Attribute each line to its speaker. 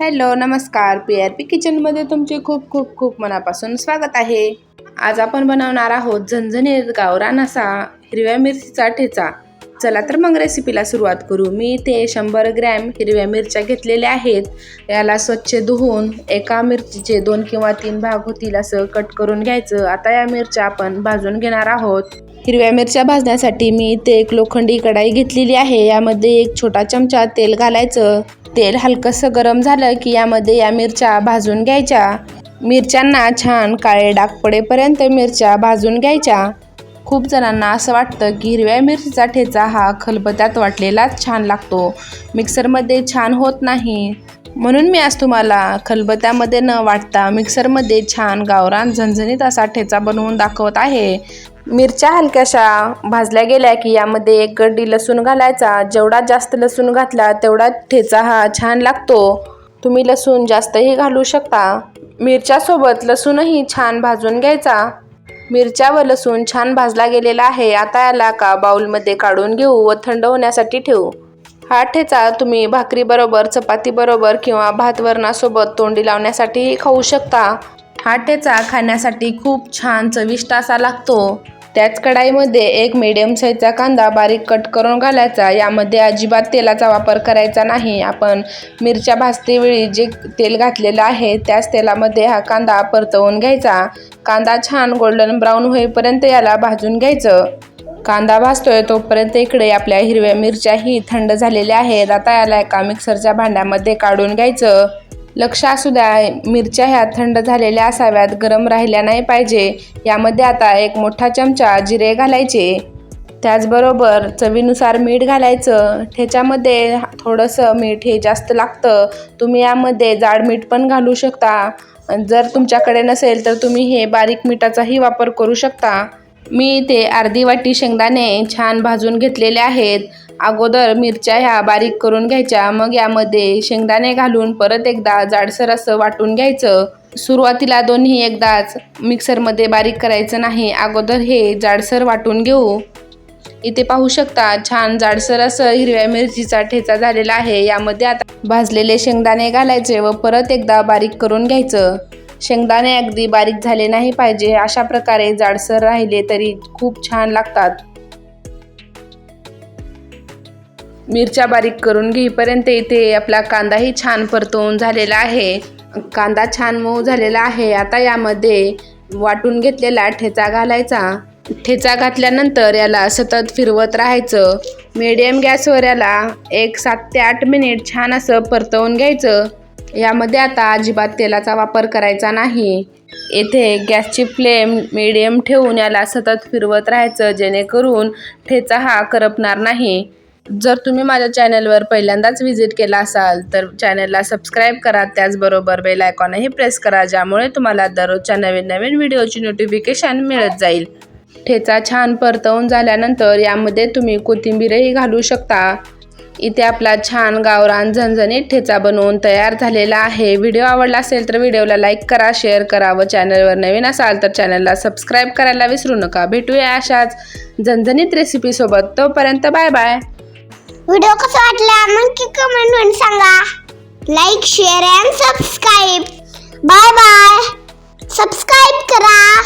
Speaker 1: Hello नमस्कार. P R P किचनमध्ये तुमचे खूप खूप खूप मनापासून स्वागत आहे. आज आपण बनवणार आहोत झणझणीत गावरान असा हिरव्या मिरचीचा ठेचा. चला तर मग रेसिपीला सुरुवात करू. मी ते शंभर ग्रॅम हिरव्या मिरच्या घेतलेल्या आहेत. याला स्वच्छ धुवून एका मिरचीचे दोन किंवा तीन भाग होतील असं कट करून घ्यायचं. आता या मिरच्या आपण भाजून घेणार आहोत. हिरव्या मिरच्या भाजण्यासाठी मी इथे एक लोखंडी कढाई घेतलेली आहे. यामध्ये एक छोटा चमचा तेल घालायचं. तेल हलकंसं गरम झालं की यामध्ये या मिरच्या भाजून घ्यायच्या. मिरच्यांना छान काळे डाग पडेपर्यंत मिरच्या भाजून घ्यायच्या. खूप जणांना असं वाटतं की हिरव्या मिरचीचा ठेचा हा खलबत्यात वाटलेलाच छान लागतो. मिक्सरमध्ये छान होत नाही. म्हणून मी आज तुम्हाला खलबत्यामध्ये न वाटता मिक्सरमध्ये छान गावरान झणझणीत असा ठेचा बनवून दाखवत आहे. मिरच्या हलक्याशा भाजल्या गेल्या की यामध्ये एक गड्डी लसूण घालायचा. जेवढा जास्त लसूण घातला तेवढा ठेचा हा छान लागतो. तुम्ही लसूण जास्तही घालू शकता. मिरच्यासोबत लसूणही छान भाजून घ्यायचा. मिरच्या व लसूण छान भाजला गेलेला आहे. आता याला का बाऊलमध्ये काढून घेऊ व थंड होण्यासाठी ठेवू. हा ठेचा तुम्ही भाकरीबरोबर चपातीबरोबर किंवा भात वरणासोबत तोंडी लावण्यासाठीही खाऊ शकता. हा ठेचा खाण्यासाठी खूप छान चविष्ट असा लागतो. त्याच कढाईमध्ये एक मिडियम साईजचा कांदा बारीक कट करून घालायचा. यामध्ये अजिबात तेलाचा वापर करायचा नाही. आपण मिरच्या भाजतेवेळी जे तेल घातलेलं आहे त्याच तेलामध्ये हा कांदा परतवून घ्यायचा. कांदा छान गोल्डन ब्राऊन होईपर्यंत याला भाजून घ्यायचं. कांदा भाजतोय तोपर्यंत इकडे आपल्या हिरव्या मिरच्याही थंड झालेल्या आहेत. आता याला एका मिक्सरच्या भांड्यामध्ये काढून घ्यायचं. लक्ष असू द्या मिरच्या ह्या थंड झालेल्या असाव्यात गरम राहिल्या नाही पाहिजे. यामध्ये आता एक मोठा चमचा जिरे घालायचे. त्याचबरोबर चवीनुसार मीठ घालायचं. ठेच्यामध्ये थोडंसं मीठ हे जास्त लागतं. तुम्ही यामध्ये जाड मीठ पण घालू शकता. जर तुमच्याकडे नसेल तर तुम्ही हे बारीक मिठाचाही वापर करू शकता. मी ते अर्धी वाटी शेंगदाणे छान भाजून घेतलेले आहेत. अगोदर मिरच्या ह्या बारीक करून घ्यायच्या. मग यामध्ये शेंगदाणे घालून परत एकदा जाडसर असं वाटून घ्यायचं. सुरुवातीला दोन्ही एकदाच मिक्सरमध्ये बारीक करायचं नाही. अगोदर हे जाडसर वाटून घेऊ. इथे पाहू शकता छान जाडसर असं हिरव्या मिरचीचा ठेचा झालेला आहे. यामध्ये आता भाजलेले शेंगदाणे घालायचे व परत एकदा बारीक करून घ्यायचं. शेंगदाणे अगदी बारीक झाले नाही पाहिजे. अशा प्रकारे जाडसर राहिले तरी खूप छान लागतात. मिरच्या बारीक करून घेईपर्यंत इथे आपला कांदाही छान परतवून झालेला आहे. कांदा छान मऊ झालेला आहे. आता यामध्ये वाटून घेतलेला ठेचा घालायचा. ठेचा घातल्यानंतर याला सतत फिरवत राहायचं. मीडियम गॅसवर याला एक सात ते आठ मिनिट छान असं परतवून घ्यायचं. यामध्ये आता अजिबात तेलाचा वापर करायचा नाही. येथे गॅसची फ्लेम मिडियम ठेवून याला सतत फिरवत राहायचं जेणेकरून ठेचा हा करपणार नाही. जर तुम्ही माझ्या चॅनलवर पहिल्यांदाच व्हिजिट केला असाल तर चॅनलला सबस्क्राईब करा. त्याचबरोबर बेल आयकॉनही प्रेस करा ज्यामुळे तुम्हाला दररोजच्या नवीन नवीन व्हिडिओची नोटिफिकेशन मिळत जाईल. ठेचा छान परतवून झाल्यानंतर यामध्ये तुम्ही कोथिंबीरही घालू शकता. इथे आपला छान गावरान झणझणीत ठेचा बनवून तयार झालेला आहे. व्हिडिओ आवडला असेल तर व्हिडिओला लाईक करा शेअर करा व चॅनलवर नवीन असाल तर चॅनलला सबस्क्राईब करायला विसरू नका. भेटूया अशाच झणझणीत रेसिपीसोबत तोपर्यंत बाय बाय
Speaker 2: व्हिडिओ कसा वाटला? नक्की कमेंट म्हणून सांगा. Like share and subscribe bye bye subscribe करा.